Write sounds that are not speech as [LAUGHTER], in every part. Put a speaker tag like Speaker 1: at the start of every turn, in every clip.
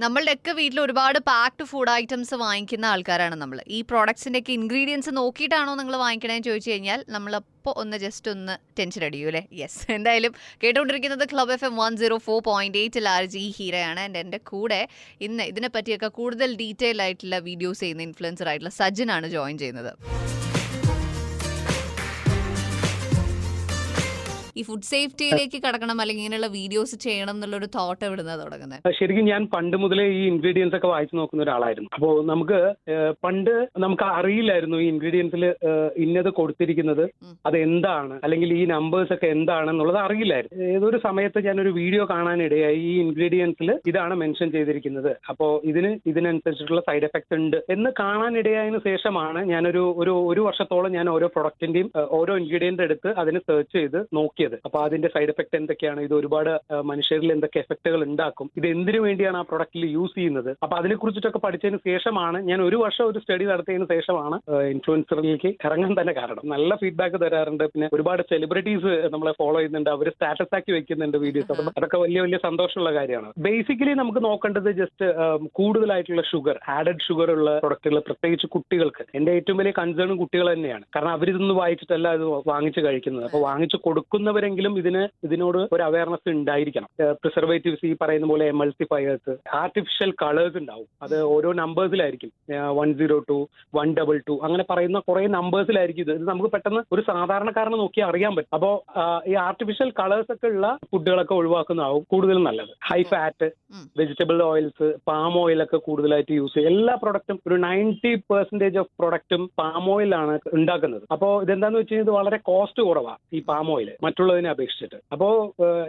Speaker 1: നമ്മളുടെ ഒക്കെ വീട്ടിൽ ഒരുപാട് പാക്ഡ് ഫുഡ് ഐറ്റംസ് വാങ്ങിക്കുന്ന ആൾക്കാരാണ് നമ്മൾ ഈ പ്രോഡക്ട്സിന്റെ ഒക്കെ ഇൻഗ്രീഡിയൻസ് നോക്കിയിട്ടാണോ നിങ്ങൾ വാങ്ങിക്കണേന്ന് ചോദിച്ചു കഴിഞ്ഞാൽ നമ്മളപ്പോൾ ഒന്ന് ജസ്റ്റ് ഒന്ന് ടെൻഷൻ അടിയൂ അല്ലേ? യെസ് [LAUGHS] എന്തായാലും കേട്ടുകൊണ്ടിരിക്കുന്നത് club F M one zero four point eight large ഈ ഹീറയാണ് ആൻഡ് എന്റെ കൂടെ ഇന്ന് ഇതിനെ പറ്റിയൊക്കെ കൂടുതൽ ഡീറ്റെയിൽ ആയിട്ടുള്ള വീഡിയോസ് ചെയ്യുന്ന ഇൻഫ്ലുവൻസർ ആയിട്ടുള്ള സജ്ജനാണ് ജോയിൻ ചെയ്യുന്നത്. ഈ ഫുഡ് സേഫ്റ്റിയിലേക്ക് കടക്കണം അല്ലെങ്കിൽ ഇങ്ങനെയുള്ള വീഡിയോസ് ചെയ്യണം എന്നുള്ള ഒരു തോട്ട് എവിടുന്ന തുടങ്ങുന്നത്
Speaker 2: ശരിക്കും ഞാൻ പണ്ട് മുതലേ ഈ ഇൻഗ്രീഡിയൻസ് ഒക്കെ വായിച്ചു നോക്കുന്ന ഒരാളായിരുന്നു. അപ്പോൾ നമുക്ക് പണ്ട് നമുക്ക് അറിയില്ലായിരുന്നു ഈ ഇൻഗ്രീഡിയൻസിൽ ഇന്നത് കൊടുത്തിരിക്കുന്നത് അത് എന്താണ് അല്ലെങ്കിൽ ഈ നമ്പേഴ്സ് ഒക്കെ എന്താണെന്നുള്ളത് അറിയില്ലായിരുന്നു. ഏതൊരു സമയത്ത് ഞാൻ ഒരു വീഡിയോ കാണാനിടയായി ഈ ഇൻഗ്രീഡിയൻസിൽ ഇതാണ് മെൻഷൻ ചെയ്തിരിക്കുന്നത്. അപ്പോൾ ഇതിന് ഇതിനനുസരിച്ചിട്ടുള്ള സൈഡ് എഫക്ട്സ് ഉണ്ട് എന്ന് കാണാനിടയായതിനു ശേഷമാണ് ഞാനൊരു ഒരു ഒരു വർഷത്തോളം ഞാൻ ഓരോ പ്രൊഡക്റ്റിന്റെയും ഓരോ ഇൻഗ്രീഡിയന്റ് എടുത്ത് അതിന് സെർച്ച് ചെയ്ത് നോക്കിയത് അപ്പൊ അതിന്റെ സൈഡ് എഫക്ട് എന്തൊക്കെയാണ്? ഇത് ഒരുപാട് മനുഷ്യരിൽ എന്തൊക്കെ എഫക്റ്റുകൾ ഉണ്ടാക്കും? ഇത് എന്തിനു വേണ്ടിയാണ് ആ പ്രൊഡക്റ്റിൽ യൂസ് ചെയ്യുന്നത്? അപ്പൊ അതിനെ കുറിച്ചിട്ടൊക്കെ പഠിച്ചതിന് ശേഷമാണ് ഞാൻ ഒരു വർഷം ഒരു സ്റ്റഡി നടത്തിയതിന് ശേഷമാണ് ഇൻഫ്ലുവൻസറിലേക്ക് ഇറങ്ങാൻ തന്നെ കാരണം. നല്ല ഫീഡ്ബാക്ക് തരാറുണ്ട്. പിന്നെ ഒരുപാട് സെലിബ്രിറ്റീസ് നമ്മളെ ഫോളോ ചെയ്യുന്നുണ്ട്. അവർ സ്റ്റാറ്റസ് ആക്കി വെക്കുന്നുണ്ട് വീഡിയോസ് അപ്പം അതൊക്കെ വലിയ വലിയ സന്തോഷമുള്ള കാര്യമാണ്. ബേസിക്കലി നമുക്ക് നോക്കേണ്ടത് ജസ്റ്റ് കൂടുതലായിട്ടുള്ള ഷുഗർ ആഡഡ് ഷുഗർ ഉള്ള പ്രൊഡക്റ്റുകൾ പ്രത്യേകിച്ച് കുട്ടികൾക്ക്. എന്റെ ഏറ്റവും വലിയ കൺസേൺ കുട്ടികൾ തന്നെയാണ്. കാരണം അവരിതൊന്നും വായിച്ചിട്ടല്ല അത് വാങ്ങിച്ച് കഴിക്കുന്നത്. അപ്പൊ വാങ്ങിച്ച് കൊടുക്കുന്നവരെങ്കിലും ഇതിന് ഇതിനോട് ഒരു അവയർനെസ് ഉണ്ടായിരിക്കണം. പ്രിസർവേറ്റീവ്സ് ഈ പറയുന്ന പോലെ എമൾസിഫയേഴ്സ് ആർട്ടിഫിഷ്യൽ കളേഴ്സ് ഉണ്ടാവും. അത് ഓരോ നമ്പേഴ്സിലായിരിക്കും one zero two one double two അങ്ങനെ പറയുന്ന കുറെ നമ്പേഴ്സിലായിരിക്കും ഇത്. ഇത് നമുക്ക് പെട്ടെന്ന് ഒരു സാധാരണക്കാരനെ നോക്കി അറിയാൻ പറ്റും. അപ്പോൾ ഈ ആർട്ടിഫിഷ്യൽ കളേഴ്സ് ഒക്കെ ഉള്ള ഫുഡുകളൊക്കെ ഒഴിവാക്കുന്നതാവും കൂടുതൽ നല്ലത്. High fat vegetable oils palm oil ഒക്കെ കൂടുതലായിട്ട് യൂസ് ചെയ്യും. എല്ലാ പ്രൊഡക്റ്റും ഒരു നയന്റി പെർസെന്റേജ് ഓഫ് പ്രൊഡക്റ്റും പാം ഓയിലാണ് ഉണ്ടാക്കുന്നത്. അപ്പോൾ ഇതെന്താന്ന് വെച്ച് കഴിഞ്ഞാൽ ഇത് വളരെ കോസ്റ്റ് കുറവാണ് ഈ പാം ഓയിൽ മറ്റുള്ളതിനെ അപേക്ഷിച്ചിട്ട്. അപ്പോ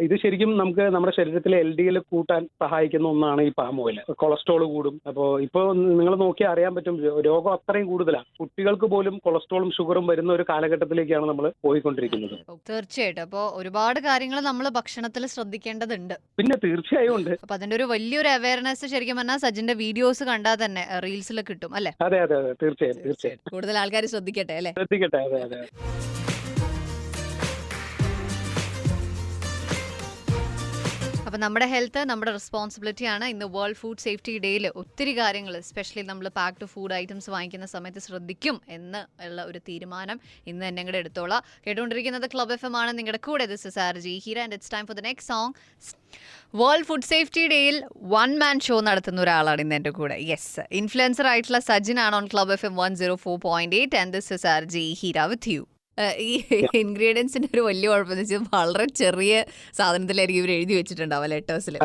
Speaker 2: ഇത് ശരിക്കും നമുക്ക് നമ്മുടെ ശരീരത്തിലെ എൽ ഡി എൽ കൂട്ടാൻ സഹായിക്കുന്ന ഒന്നാണ് ഈ പാം ഓയിൽ. കൊളസ്ട്രോൾ കൂടും. അപ്പോ ഇപ്പോൾ നിങ്ങൾ നോക്കി അറിയാൻ പറ്റും രോഗം അത്രയും കൂടുതലാണ് കുട്ടികൾക്ക് പോലും കൊളസ്ട്രോളും ഷുഗറും വരുന്ന ഒരു കാലഘട്ടത്തിലേക്കാണ് നമ്മൾ പോയിക്കൊണ്ടിരിക്കുന്നത്.
Speaker 1: തീർച്ചയായിട്ടും. അപ്പോ ഒരുപാട് കാര്യങ്ങൾ നമ്മൾ ഭക്ഷണത്തിൽ ശ്രദ്ധിക്കേണ്ടതുണ്ട്.
Speaker 2: പിന്നെ തീർച്ചയായും ഉണ്ട്.
Speaker 1: അപ്പൊ അതിന്റെ ഒരു വലിയൊരു അവയർനെസ് ശരിക്കും പറഞ്ഞാൽ സജിന്റെ വീഡിയോസ് കണ്ടാൽ തന്നെ റീൽസിൽ കിട്ടും അല്ലേ?
Speaker 2: അതെ അതെ അതെ. തീർച്ചയായും തീർച്ചയായും.
Speaker 1: കൂടുതൽ ആൾക്കാർ ശ്രദ്ധിക്കട്ടെ അല്ലെ?
Speaker 2: ശ്രദ്ധിക്കട്ടെ അതെ അതെ.
Speaker 1: അപ്പൊ നമ്മുടെ ഹെൽത്ത് നമ്മുടെ റെസ്പോൺസിബിലിറ്റി ആണ് ഇന്ന് വേൾഡ് ഫുഡ് സേഫ്റ്റി ഡേയിൽ ഒത്തിരി കാര്യങ്ങൾ സ്പെഷ്യലി നമ്മൾ പാക്ഡ് ഫുഡ് ഐറ്റംസ് വാങ്ങിക്കുന്ന സമയത്ത് ശ്രദ്ധിക്കും എന്ന് ഉള്ള ഒരു തീരുമാനം ഇന്ന് തന്നെ കൂടെ എടുത്തോളാം. കേട്ടുകൊണ്ടിരിക്കുന്നത് ക്ലബ് എഫ് എം ആണ്. നിങ്ങളുടെ കൂടെ this is R G Heera and it's time for the next song world food safety ഡേയിൽ വൺ മാൻ ഷോ നടത്തുന്ന ഒരാളാണ് ഇന്ന് എന്റെ കൂടെ. യെസ് ഇൻഫ്ലുവൻസർ ആയിട്ടുള്ള സജിൻ ആണ് on club F M one zero four point eight and this is R J Heera with you ഈ ഇൻഗ്രീഡിയൻസിന്റെ ഒരു വലിയ കുഴപ്പമെന്ന് വെച്ചാൽ വളരെ ചെറിയ സാധനത്തിലായിരിക്കും ഇവർ എഴുതി വെച്ചിട്ടുണ്ടാവും ലെറ്റേഴ്സിൽ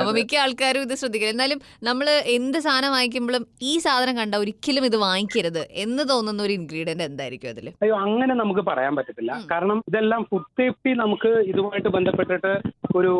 Speaker 1: അപ്പൊ മിക്ക ആൾക്കാരും ഇത് ശ്രദ്ധിക്കില്ല. എന്നാലും നമ്മൾ എന്ത് സാധനം വാങ്ങിക്കുമ്പോഴും ഈ സാധനം കണ്ട ഒരിക്കലും ഇത് വാങ്ങിക്കരുത് എന്ന് തോന്നുന്ന ഒരു ഇൻഗ്രീഡിയന്റ് എന്തായിരിക്കും അതിൽ
Speaker 2: അയ്യോ അങ്ങനെ നമുക്ക് പറയാൻ പറ്റത്തില്ല. കാരണം ഇതെല്ലാം ഫുഡ് സേഫ്റ്റി നമുക്ക് ഇതുമായിട്ട് ബന്ധപ്പെട്ടിട്ട് ഒരു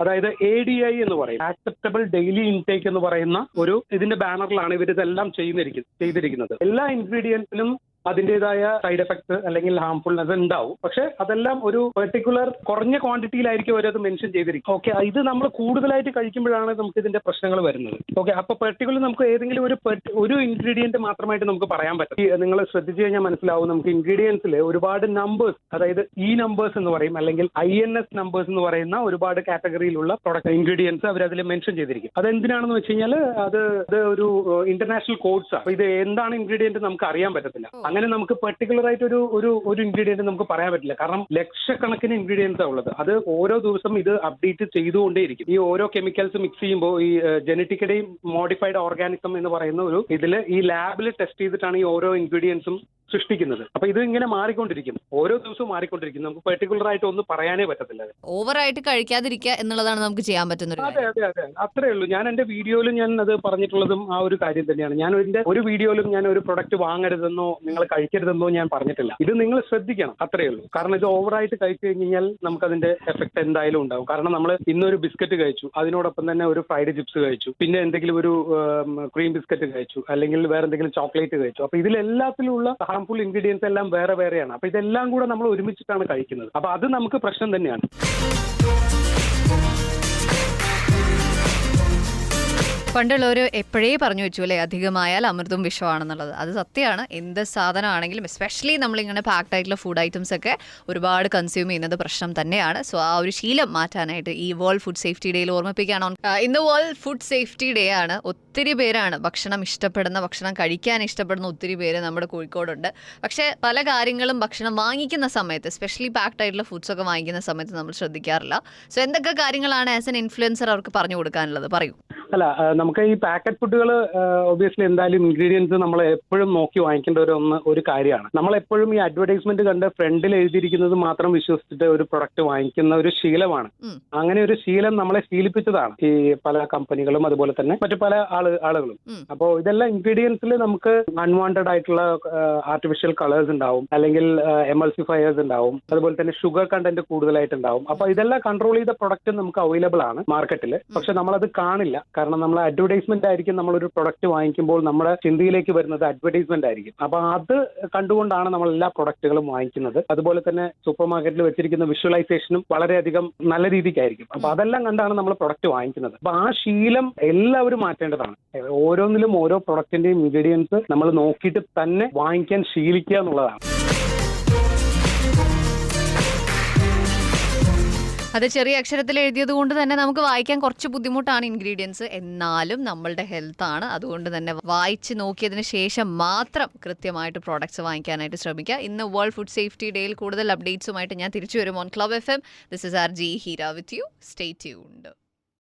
Speaker 2: അതായത് എ ഡി ഐ എന്ന് പറയും. ആക്സെപ്റ്റബിൾ ഡെയിലി ഇൻടേക്ക് എന്ന് പറയുന്ന ഒരു ഇതിന്റെ ബാനറിലാണ് ഇവർ ഇതെല്ലാം ചെയ്യുന്നിരിക്കുന്നത് ചെയ്തിരിക്കുന്നത്. എല്ലാ ഇൻഗ്രീഡിയൻസിനും അതിന്റെതായ സൈഡ് എഫക്ട്സ് അല്ലെങ്കിൽ ഹാംഫുൾനെസ് ഉണ്ടാവും. പക്ഷെ അതെല്ലാം ഒരു പെർട്ടിക്കുലർ കുറഞ്ഞ ക്വാണ്ടിറ്റിയിലായിരിക്കും അവരത് മെൻഷൻ ചെയ്തിരിക്കും ഓക്കെ ഇത് നമ്മൾ കൂടുതലായിട്ട് കഴിക്കുമ്പോഴാണ് നമുക്ക് ഇതിന്റെ പ്രശ്നങ്ങൾ വരുന്നത്. ഓക്കെ അപ്പൊ പെർട്ടിക്കുലർ നമുക്ക് ഏതെങ്കിലും ഒരു ഒരു ഇൻഗ്രീഡിയന്റ് മാത്രമായിട്ട് നമുക്ക് പറയാൻ പറ്റും. നിങ്ങൾ ശ്രദ്ധിച്ചു കഴിഞ്ഞാൽ മനസ്സിലാവും നമുക്ക് ഇൻഗ്രീഡിയൻസിൽ ഒരുപാട് നമ്പേഴ്സ് അതായത് ഈ നമ്പേഴ്സ് എന്ന് പറയും അല്ലെങ്കിൽ ഐ എൻ എസ് നമ്പേഴ്സ് എന്ന് പറയുന്ന ഒരുപാട് കാറ്റഗറിയിലുള്ള പ്രൊഡക്റ്റ് ഇൻഗ്രീഡിയൻസ് അവർ അതിൽ മെൻഷൻ ചെയ്തിരിക്കും. അത് എന്തിനാണെന്ന് വെച്ച് കഴിഞ്ഞാൽ അത് ഒരു ഇന്റർനാഷണൽ കോഡ്സ് ഇത് എന്താണ് ഇൻഗ്രീഡിയന്റ് നമുക്ക് അറിയാൻ പറ്റത്തില്ല. അങ്ങനെ നമുക്ക് പെർട്ടിക്കുലർ ആയിട്ട് ഒരു ഒരു ഒരു ഇൻഗ്രീഡിയന്റ് നമുക്ക് പറയാൻ പറ്റില്ല. കാരണം ലക്ഷക്കണക്കിന് ഇൻഗ്രീഡിയൻസ് ഉള്ളത്. അത് ഓരോ ദിവസം ഇത് അപ്ഡേറ്റ് ചെയ്തുകൊണ്ടേയിരിക്കും. ഈ ഓരോ കെമിക്കൽസ് മിക്സ് ചെയ്യുമ്പോൾ ഈ ജനറ്റിക്കലി മോഡിഫൈഡ് ഓർഗാനിസം എന്ന് പറയുന്ന ഒരു ഇതിൽ ഈ ലാബിൽ ടെസ്റ്റ് ചെയ്തിട്ടാണ് ഈ ഓരോ ഇൻഗ്രീഡിയൻസും സൃഷ്ടിക്കുന്നത്. അപ്പൊ ഇത് ഇങ്ങനെ മാറിക്കൊണ്ടിരിക്കും. ഓരോ ദിവസവും മാറിക്കൊണ്ടിരിക്കും. നമുക്ക് പെർട്ടിക്കുലർ ആയിട്ട് ഒന്നും പറയാനേ പറ്റത്തില്ല ഓവർ
Speaker 1: ആയിട്ട് കഴിക്കാതിരിക്കുക എന്നുള്ളതാണ് നമുക്ക് ചെയ്യാൻ പറ്റുന്നത്
Speaker 2: അതെ അതെ അതെ. അത്രേ ഉള്ളൂ. ഞാൻ എന്റെ വീഡിയോയിലും ഞാൻ അത് പറഞ്ഞിട്ടുള്ളതും ആ ഒരു കാര്യം തന്നെയാണ്. ഞാൻ എന്റെ ഒരു വീഡിയോയിലും ഞാൻ ഒരു പ്രൊഡക്റ്റ് വാങ്ങരുതെന്നോ നിങ്ങൾ കഴിക്കരുതെന്നോ ഞാൻ പറഞ്ഞിട്ടില്ല. ഇത് നിങ്ങൾ ശ്രദ്ധിക്കണം. അത്രേ ഉള്ളൂ. കാരണം ഇത് ഓവർ ആയിട്ട് കഴിച്ചു കഴിഞ്ഞാൽ നമുക്ക് അതിന്റെ എഫക്ട് എന്തായാലും ഉണ്ടാവും. കാരണം നമ്മൾ ഇന്നൊരു ബിസ്ക്കറ്റ് കഴിച്ചു. അതിനോടൊപ്പം തന്നെ ഒരു ഫ്രൈഡ് ചിപ്സ് കഴിച്ചു. പിന്നെ എന്തെങ്കിലും ഒരു ക്രീം ബിസ്ക്കറ്റ് കഴിച്ചു. അല്ലെങ്കിൽ വേറെ എന്തെങ്കിലും ചോക്ലേറ്റ് കഴിച്ചു. അപ്പൊ ഇതിലെല്ലാത്തിലുള്ള ഹാർംഫുൾ ഇൻഗ്രീഡിയൻസ് എല്ലാം വേറെ വേറെയാണ്. അപ്പൊ ഇതെല്ലാം കൂടെ നമ്മൾ ഒരുമിച്ചിട്ടാണ് കഴിക്കുന്നത്. അപ്പൊ അത് നമുക്ക് പ്രശ്നം തന്നെയാണ്.
Speaker 1: പണ്ടുള്ളവർ എപ്പോഴേ പറഞ്ഞു വെച്ചു അല്ലേ? അധികമായാൽ അമൃതും വിഷമാണെന്നുള്ളത്. അത് സത്യമാണ്. എന്ത് സാധനമാണെങ്കിലും എസ്പെഷ്യലി നമ്മളിങ്ങനെ പാക്ഡ് ആയിട്ടുള്ള ഫുഡ് ഐറ്റംസ് ഒക്കെ ഒരുപാട് കൺസ്യൂം ചെയ്യുന്നത് പ്രശ്നം തന്നെയാണ്. സോ ആ ഒരു ശീലം മാറ്റാനായിട്ട് ഈ വേൾഡ് ഫുഡ് സേഫ്റ്റി ഡേയിൽ ഓർമ്മിപ്പിക്കുകയാണ്. ഇന്ന് വേൾഡ് ഫുഡ് സേഫ്റ്റി ഡേ ആണ്. ഒത്തിരി പേരാണ് ഭക്ഷണം ഇഷ്ടപ്പെടുന്ന ഭക്ഷണം കഴിക്കാൻ ഇഷ്ടപ്പെടുന്ന ഒത്തിരി പേര് നമ്മുടെ കോഴിക്കോടുണ്ട്. പക്ഷേ പല കാര്യങ്ങളും ഭക്ഷണം വാങ്ങിക്കുന്ന സമയത്ത് എസ്പെഷ്യലി പാക്ഡ് ആയിട്ടുള്ള ഫുഡ്സ് ഒക്കെ വാങ്ങിക്കുന്ന സമയത്ത് നമ്മൾ ശ്രദ്ധിക്കാറില്ല. സോ എന്തൊക്കെ കാര്യങ്ങളാണ് ആസ് എൻ ഇൻഫ്ലുവൻസർ അവർക്ക് പറഞ്ഞു കൊടുക്കാനുള്ളത്? പറയൂ.
Speaker 2: അല്ല നമുക്ക് ഈ പാക്കറ്റ് ഫുഡുകൾ ഒബിയസ്ലി എന്തായാലും ഇൻഗ്രീഡിയൻസ് നമ്മൾ എപ്പോഴും നോക്കി വാങ്ങിക്കേണ്ട ഒരു ഒന്ന് ഒരു കാര്യമാണ്. നമ്മൾ എപ്പോഴും ഈ അഡ്വർടൈസ്മെന്റ് കണ്ട് ഫ്രണ്ടിൽ എഴുതിയിരിക്കുന്നത് മാത്രം വിശ്വസിച്ചിട്ട് ഒരു പ്രൊഡക്റ്റ് വാങ്ങിക്കുന്ന ഒരു ശീലമാണ്. അങ്ങനെ ഒരു ശീലം നമ്മളെ ശീലിപ്പിച്ചതാണ് ഈ പല കമ്പനികളും അതുപോലെ തന്നെ മറ്റു പല ആൾ ആളുകളും. അപ്പോൾ ഇതെല്ലാം ഇൻഗ്രീഡിയൻസിൽ നമുക്ക് അൺവാണ്ടഡ് ആയിട്ടുള്ള ആർട്ടിഫിഷ്യൽ കളേഴ്സ് ഉണ്ടാവും. അല്ലെങ്കിൽ എമൾസിഫയേഴ്സ് ഉണ്ടാവും. അതുപോലെ തന്നെ ഷുഗർ കണ്ടന്റ് കൂടുതലായിട്ടുണ്ടാവും. അപ്പൊ ഇതെല്ലാം കൺട്രോൾ ചെയ്ത പ്രൊഡക്റ്റ് നമുക്ക് അവൈലബിൾ ആണ് മാർക്കറ്റിൽ പക്ഷെ നമ്മളത് കാണില്ല. കാരണം നമ്മൾ അഡ്വർടൈസ്മെന്റ് ആയിരിക്കും നമ്മളൊരു പ്രൊഡക്റ്റ് വാങ്ങിക്കുമ്പോൾ നമ്മുടെ ചിന്തയിലേക്ക് വരുന്നത് അഡ്വർടൈസ്മെന്റ് ആയിരിക്കും. അപ്പൊ അത് കണ്ടുകൊണ്ടാണ് നമ്മൾ എല്ലാ പ്രൊഡക്റ്റുകളും വാങ്ങിക്കുന്നത്. അതുപോലെ തന്നെ സൂപ്പർ മാർക്കറ്റിൽ വെച്ചിരിക്കുന്ന വിഷ്വലൈസേഷനും വളരെയധികം നല്ല രീതിക്കായിരിക്കും. അപ്പൊ അതെല്ലാം കണ്ടാണ് നമ്മൾ പ്രൊഡക്റ്റ് വാങ്ങിക്കുന്നത്. അപ്പൊ ആ ശീലം എല്ലാവരും മാറ്റേണ്ടതാണ്. ഓരോന്നിലും ഓരോ പ്രൊഡക്റ്റിന്റെയും ഇൻഗ്രീഡിയൻസ് നമ്മൾ നോക്കിയിട്ട് തന്നെ വാങ്ങിക്കാൻ ശീലിക്കുക എന്നുള്ളതാണ്.
Speaker 1: അത് ചെറിയ അക്ഷരത്തിൽ എഴുതിയത് കൊണ്ട് തന്നെ നമുക്ക് വായിക്കാൻ കുറച്ച് ബുദ്ധിമുട്ടാണ് ഇൻഗ്രീഡിയൻസ് എന്നാലും നമ്മളുടെ ഹെൽത്ത് ആണ്. അതുകൊണ്ട് തന്നെ വായിച്ച് നോക്കിയതിന് ശേഷം മാത്രം കൃത്യമായിട്ട് പ്രോഡക്ട്സ് വാങ്ങിക്കാനായിട്ട് ശ്രമിക്കുക. ഇന്ന് വേൾഡ് ഫുഡ് സേഫ്റ്റി ഡേയിൽ കൂടുതൽ അപ്ഡേറ്റ്സുമായിട്ട് ഞാൻ തിരിച്ചു വരും on club F M this is R J Heera with you stay tuned